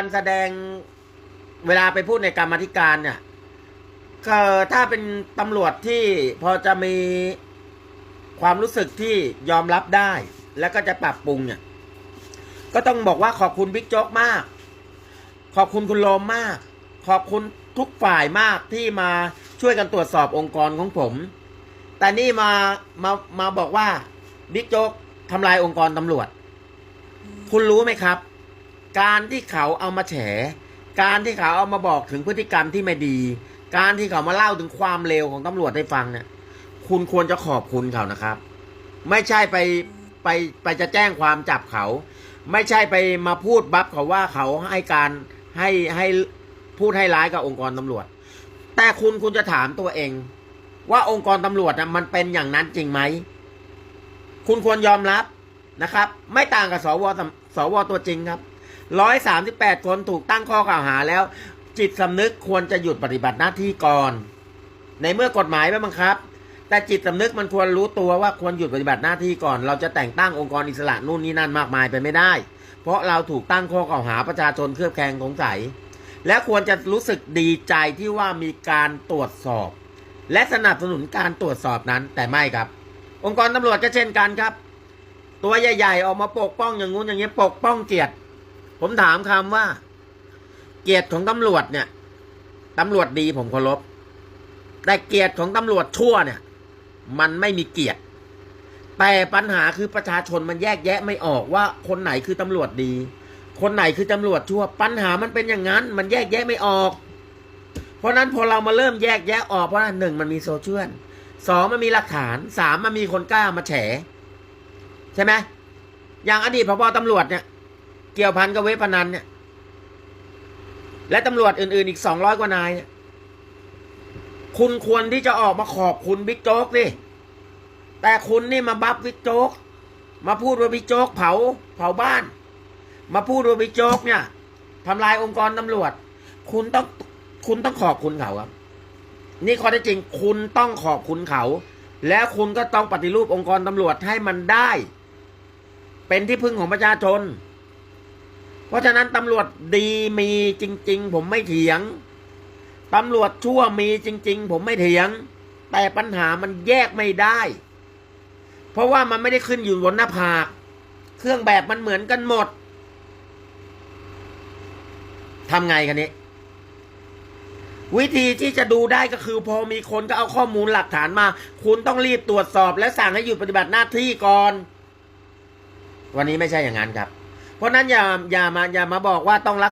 การแสดงเวลาไปพูดในกรรมธิการเนี่ยก็ถ้าเป็นตำรวจที่พอจะมีความรู้สึกที่ยอมรับได้ แล้วก็จะปรับปรุงเนี่ย ก็ต้องบอกว่าขอบคุณบิ๊กโจ๊กมาก ขอบคุณคุณโลมมาก ขอบคุณทุกฝ่ายมากที่มาช่วยกันตรวจสอบองค์กรของผม แต่นี่มามามาบอกว่าบิ๊กโจ๊กทำลายองค์กรตำรวจ คุณรู้ไหมครับ การที่เขาเอามาแฉ การที่เขาเอามาบอกถึงพฤติกรรมที่ไม่ดี การที่เขามาเล่าถึงความเลวของตำรวจให้ฟังเนี่ย คุณควรจะขอบคุณเขานะครับ ไม่ใช่ไปไปไปจะแจ้งความจับเขา ไม่ใช่ไปมาพูดบัฟเขาว่าเขาให้การให้ให้พูดให้ร้ายกับองค์กรตำรวจ แต่คุณคุณจะถามตัวเอง ว่าองค์กรตำรวจนะมันเป็นอย่างนั้นจริงไหม คุณควรยอมรับนะครับ ไม่ต่างกับสวสสวตัวจริงครับ ร้อยสามสิบแปดคนถูกตั้งข้อกล่าวหาแล้ว จิตสำนึกควรจะหยุดปฏิบัติหน้าที่ก่อน ในเมื่อกฎหมายไม่บังคับ แต่จิตสำนึกมันควรรู้ตัวว่าควรหยุดปฏิบัติหน้าที่ก่อน เราจะแต่งตั้งองค์กรอิสระนู่นนี่นั่นมากมายไปไม่ได้ เพราะเราถูกตั้งข้อกล่าวหาประชาชนเครือบแคลงสงสัย และควรจะรู้สึกดีใจที่ว่ามีการตรวจสอบ และสนับสนุนการตรวจสอบนั้นแต่ไม่ครับ องค์กรตำรวจก็เช่นกันครับ ตัวใหญ่ ๆ ออกมาปกป้องอย่างงู้นอย่างนี้ปกป้องเกียรติ ผมถามคำว่า เกียรติของตำรวจเนี่ยตำรวจดีผมเคารพแต่เกียรติของตำรวจชั่วเนี่ย มันไม่มีเกียรติ แต่ปัญหาคือประชาชนมันแยกแยะไม่ออกว่าคนไหนคือตำรวจดี คนไหนคือตำรวจชั่ว ปัญหามันเป็นอย่างนั้น มันแยกแยะไม่ออก เพราะนั้นพอเรามาเริ่มแยกแยะออกเพราะว่าหนึ่งมันมีโซเชียลสองมันมีหลักฐานสามมันมีคนกล้ามาแฉ ใช่ไหมอย่างอดีตพบตำรวจเนี่ย เกี่ยวพันกับเว็บพนันเนี่ย และตำรวจอื่น ๆ อีกสองร้อยกว่านายเนี่ยคุณควรที่จะออกมาขอบคุณบิ๊กโจ๊กดิแต่คุณนี่มาบัฟบิ๊กโจ๊ก มาพูดว่าบิ๊กโจ๊กเผาเผาบ้าน มาพูดว่าบิ๊กโจ๊กเนี่ยทำลายองค์กรตำรวจ คุณต้องคุณต้องขอบคุณเขาครับ นี่ข้อเท็จจริงคุณต้องขอบคุณเขา แล้วคุณก็ต้องปฏิรูปองค์กรตำรวจให้มันได้ เป็นที่พึ่งของประชาชน เพราะฉะนั้นตำรวจดีมีจริง ๆ ผมไม่เถียงตำรวจชั่วมีจริง ๆ ผมไม่เถียง แต่ปัญหามันแยกไม่ได้ เพราะว่ามันไม่ได้ขึ้นอยู่บนหน้าผาก เครื่องแบบมันเหมือนกันหมดทำไงกันนี้ วิธีที่จะดูได้ก็คือ พอมีคนก็เอาข้อมูลหลักฐานมา คุณต้องรีบตรวจสอบและสั่งให้หยุดปฏิบัติหน้าที่ก่อน วันนี้ไม่ใช่อย่างนั้นครับ เพราะฉะนั้นอย่าอย่ามาอย่ามาบอกว่าต้องรัก